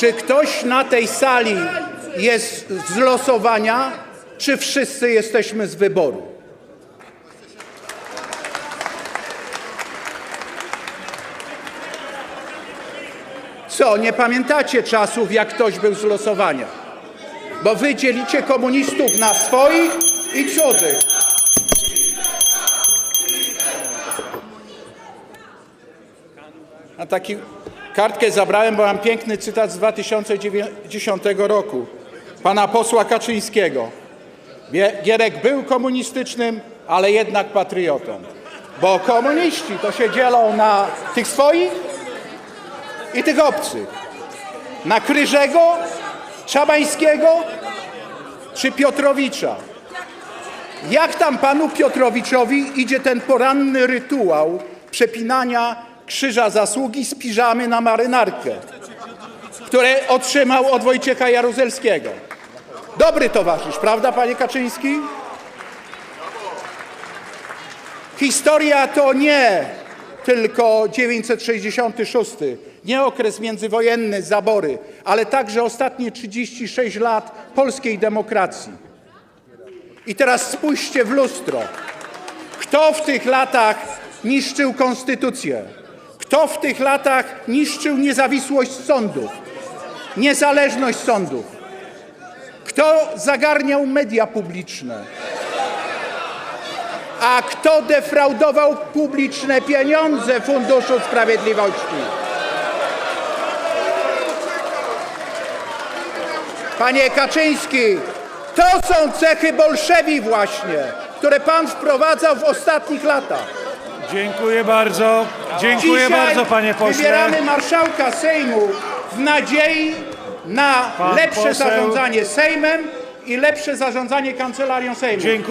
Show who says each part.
Speaker 1: Czy ktoś na tej sali jest z losowania, czy wszyscy jesteśmy z wyboru? Co, nie pamiętacie czasów, jak ktoś był z losowania? Bo wy dzielicie komunistów na swoich i cudzych. A taki kartkę zabrałem, bo mam piękny cytat z 2010 roku pana posła Kaczyńskiego. Gie- Gierek był komunistycznym, ale jednak patriotą. Bo komuniści to się dzielą na tych swoich i tych obcych. Na Kryżego, Czabańskiego czy Piotrowicza. Jak tam panu Piotrowiczowi idzie ten poranny rytuał przepinania krzyża zasługi z piżamy na marynarkę, które otrzymał od Wojciecha Jaruzelskiego? Dobry towarzysz, prawda, panie Kaczyński? Historia to nie tylko 966, nie okres międzywojenny, zabory, ale także ostatnie 36 lat polskiej demokracji. I teraz spójrzcie w lustro. Kto w tych latach niszczył konstytucję? Kto w tych latach niszczył niezawisłość sądów? Niezależność sądów? Kto zagarniał media publiczne? A kto defraudował publiczne pieniądze Funduszu Sprawiedliwości? Panie Kaczyński, to są cechy bolszewi właśnie, które pan wprowadzał w ostatnich latach.
Speaker 2: Dziękuję bardzo. Dziękuję
Speaker 1: Dzisiaj
Speaker 2: bardzo, panie pośle.
Speaker 1: wybieramy marszałka Sejmu w nadziei na
Speaker 2: Pan
Speaker 1: lepsze
Speaker 2: poseł-
Speaker 1: zarządzanie Sejmem i lepsze zarządzanie kancelarią Sejmu.
Speaker 2: Dziękuję.